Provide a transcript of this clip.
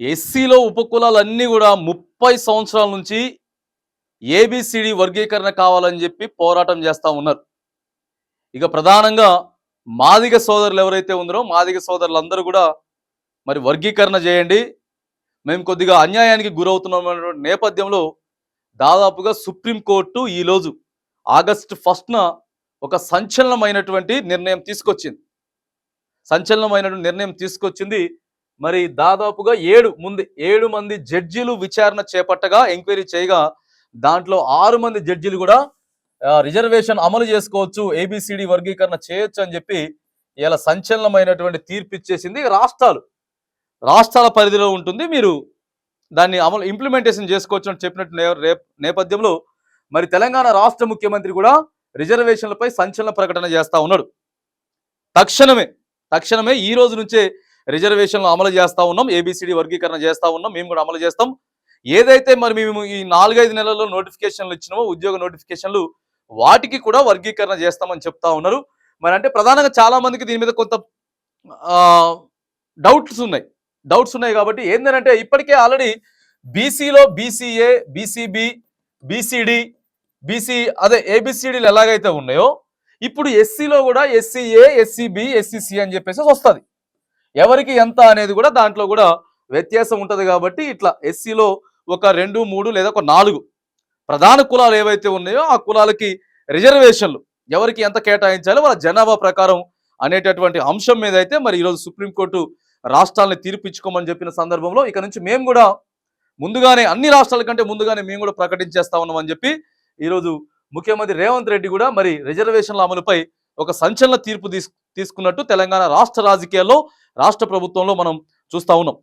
ఎస్సీలో ఉపకులాలన్నీ కూడా ముప్పై సంవత్సరాల నుంచి ఏబిసిడి వర్గీకరణ కావాలని చెప్పి పోరాటం చేస్తూ ఉన్నారు. ఇక ప్రధానంగా మాదిగ సోదరులు ఎవరైతే ఉన్నారో మాదిగ సోదరులందరూ కూడా మరి వర్గీకరణ చేయండి. మేము కొద్దిగా అన్యాయానికి గురవుతున్నాం నేపథ్యంలో దాదాపుగా సుప్రీంకోర్టు ఈరోజు ఆగస్టు ఫస్ట్న ఒక సంచలనమైనటువంటి నిర్ణయం తీసుకొచ్చింది. సంచలనమైనటువంటి నిర్ణయం తీసుకొచ్చింది మరి దాదాపుగా ఏడు ముందు ఏడు మంది జడ్జీలు విచారణ చేపట్టగా ఎంక్వైరీ చేయగా దాంట్లో ఆరు మంది జడ్జీలు కూడా రిజర్వేషన్ అమలు చేసుకోవచ్చు ఏబిసిడి వర్గీకరణ చేయొచ్చు అని చెప్పి ఇలా సంచలనమైనటువంటి తీర్పు ఇచ్చేసింది రాష్ట్రాలు. రాష్ట్రాల పరిధిలో ఉంటుంది. మీరు దాన్ని అమలు ఇంప్లిమెంటేషన్ చేసుకోవచ్చు అని చెప్పినట్టు నేపథ్యంలో మరి తెలంగాణ రాష్ట్ర ముఖ్యమంత్రి కూడా రిజర్వేషన్లపై సంచలన ప్రకటన చేస్తా ఉన్నాడు. తక్షణమే తక్షణమే ఈ రోజు నుంచే రిజర్వేషన్లు అమలు చేస్తా ఉన్నాం ఏబిసిడి వర్గీకరణ చేస్తూ ఉన్నాం మేము కూడా అమలు చేస్తాం. ఏదైతే మరి మేము ఈ నాలుగైదు నెలల్లో నోటిఫికేషన్లు ఇచ్చినామో ఉద్యోగ నోటిఫికేషన్లు వాటికి కూడా వర్గీకరణ చేస్తామని చెప్తా ఉన్నారు. మరి అంటే ప్రధానంగా చాలా మందికి దీని మీద కొంత డౌట్స్ ఉన్నాయి. డౌట్స్ ఉన్నాయి కాబట్టి ఏంటంటే ఇప్పటికే ఆల్రెడీ బీసీలో బీసీఏ బీసీబీ బీసీడి బీసీ అదే ఏబిసిడీలు ఎలాగైతే ఉన్నాయో ఇప్పుడు ఎస్సీలో కూడా ఎస్సీఏ ఎస్సీబి ఎస్సీసీ అని చెప్పేసి వస్తుంది. ఎవరికి ఎంత అనేది కూడా దాంట్లో కూడా వ్యత్యాసం ఉంటుంది కాబట్టి ఇట్లా ఎస్సీలో ఒక రెండు మూడు లేదా ఒక నాలుగు ప్రధాన కులాలు ఏవైతే ఉన్నాయో ఆ కులాలకి రిజర్వేషన్లు ఎవరికి ఎంత కేటాయించాలో వాళ్ళ జనాభా ప్రకారం అనేటటువంటి అంశం మీద అయితే మరి ఈరోజు సుప్రీంకోర్టు రాష్ట్రాలని తీర్పిచ్చుకోమని చెప్పిన సందర్భంలో ఇక నుంచి మేము కూడా ముందుగానే అన్ని రాష్ట్రాల కంటే ముందుగానే మేము కూడా ప్రకటించేస్తా ఉన్నామని చెప్పి ఈరోజు ముఖ్యమంత్రి రేవంత్ రెడ్డి కూడా మరి రిజర్వేషన్ల అమలుపై ఒక సంచలన తీర్పు తీసు తీసుకున్నట్టు తెలంగాణ రాష్ట్ర రాజకీయాల్లో రాష్ట్ర ప్రభుత్వంలో మనం చూస్తా ఉన్నాం.